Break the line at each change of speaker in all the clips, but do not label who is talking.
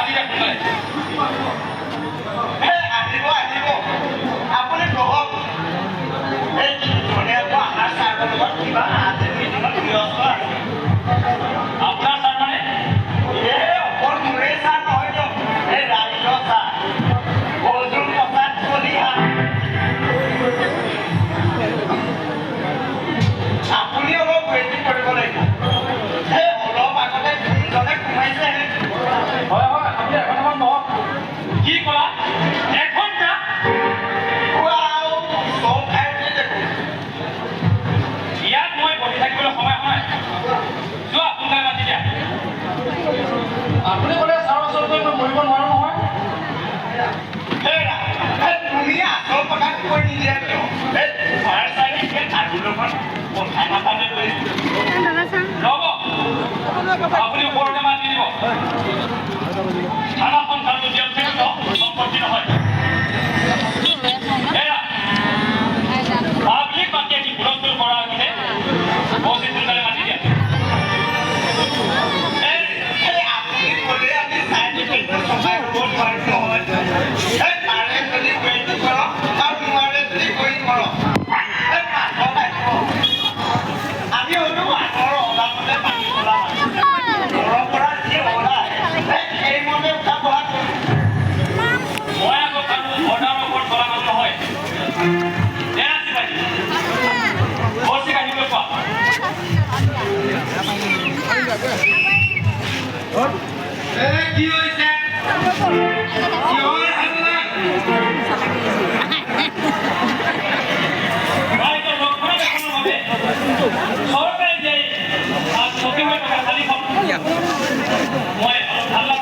খালি রাখতে আপুনি
বোলে চাৰ ওচৰত গৈ মই মৰিব নোৱাৰো নহয়
তুমি আচল কথা কৈ নিদিয়া কিয় তোমাৰ চাগে সেই সাধুৰ লগত কথা নাপাতে
ৰ'ব আপুনি ওপৰলৈ মাতি দিব থানাখন কাৰণ সম্পত্তি নহয়
কি
হয়েছে সরকারি যে সচিবের টাকা খালি মই আল্লাহ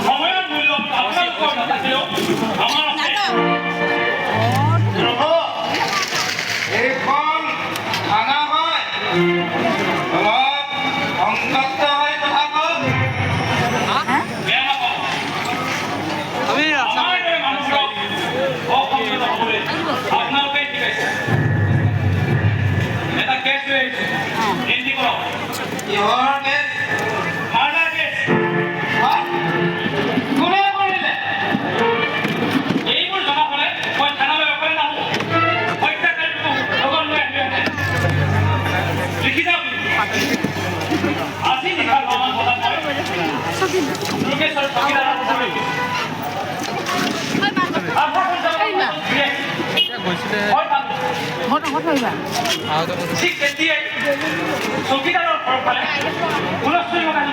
সবাই সংবিধানৰ ফল ফালে হুলস্থুল লগাই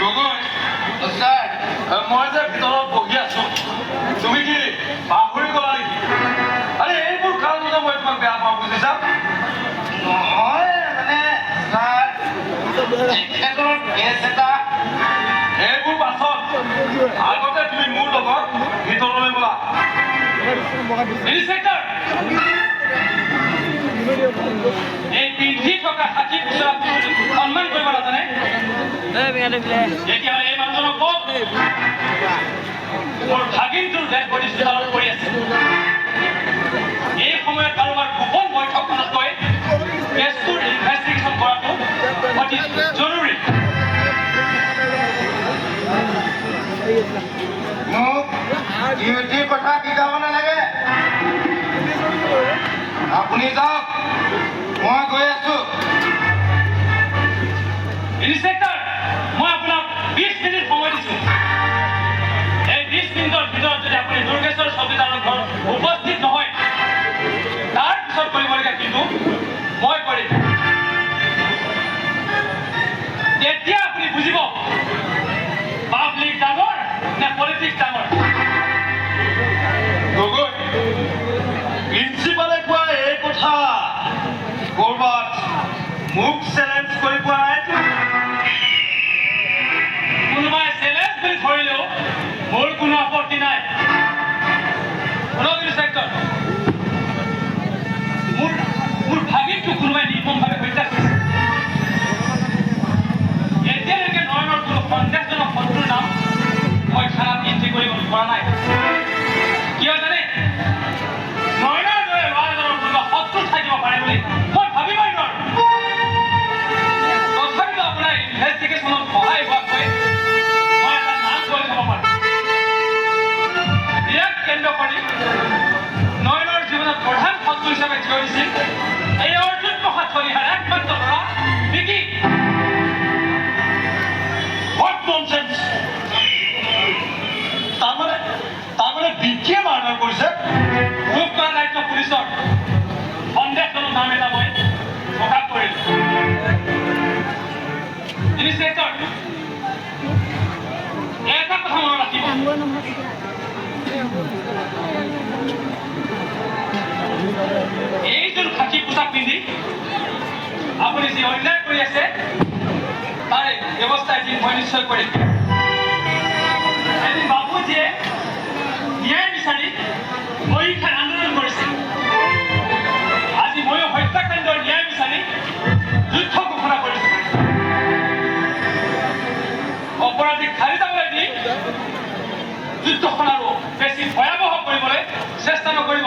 গগৈ
ছাৰ
মই যে ভিতৰত বহি আছো তুমি কি পাহৰি গলা নেকি? আৰে এইবোৰ কাৰণতে মই তোমাক বেয়া পাওঁ বুজিছা?
নহয় মানে ছাৰ কেছ এটা
এইবোৰ পাছত আগতে তুমি মোৰ লগত ভিতৰলৈ
গলা। সন্মান কৰিব নাজানে তেতিয়াহ'লে এই মোৰ ভাগিনটোৰ ডেড বডি চোতালত পৰি আছে। সময়ত কাৰোবাৰ গোপন বৈঠকখনত গৈ কেছটোৰ ইনভেষ্টিগেশ্যন কৰাটো অতি জৰুৰী।
মোক ডিউটিৰ কথা শিকাব নালাগে। আপুনি যাওক, মই গৈ আছোঁ।
ইন্সপেক্টর, মই আপোনাক বিশ মিনিট সময় দিছোঁ। এই বিশ মিনিটৰ ভিতৰত যদি আপুনি দুৰ্গেশ্বৰ চৌকিদাৰৰ ঘৰত উপস্থিত নহয় তাৰপিছত কৰিবলগীয়া কিন্তু মই কৰিম। তেতিয়া আপুনি বুজিব, পাব্লিক ডাঙৰ নে পলিটিক্স ডাঙৰ। গগৈ প্ৰিন্সিপালে কোৱা এই কথা, ক'ৰবাত মোক চেলেঞ্জ কৰি পোৱা নাই? হিসাবে জড়িয়েছেন এই অর্জন মহাত পরিহার একমাত্র
ধরা দেখি তাৰমানে তাৰমানে বিকিয়ে মাৰ্ডাৰ কৰিছে
মোক কৰা দায়িত্ব পুলিচৰ সন্দেহজনক নাম এটা মই প্ৰকাশ কৰিলোঁ এটা কথা মনত ৰাখিব। আপুনি যি অন্যায় কৰি আছে, তাৰে ব্যৱস্থা এদিন মই নিশ্চয় কৰিম। এদিন বাবুজিয়ে ন্যায় বিচাৰি পৰীক্ষাৰ আন্দোলন কৰিছিল আজি ময়ো হত্যাকাণ্ডৰ ন্যায় বিচাৰি যুদ্ধ ঘোষণা কৰিছো। অপৰাধীক খালি যাবলৈ দি যুদ্ধখন আৰু বেছি ভয়াবহ কৰিবলৈ চেষ্টা নকৰিব।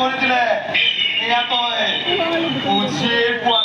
কৰিছিলে এয়াতো বুজি পোৱা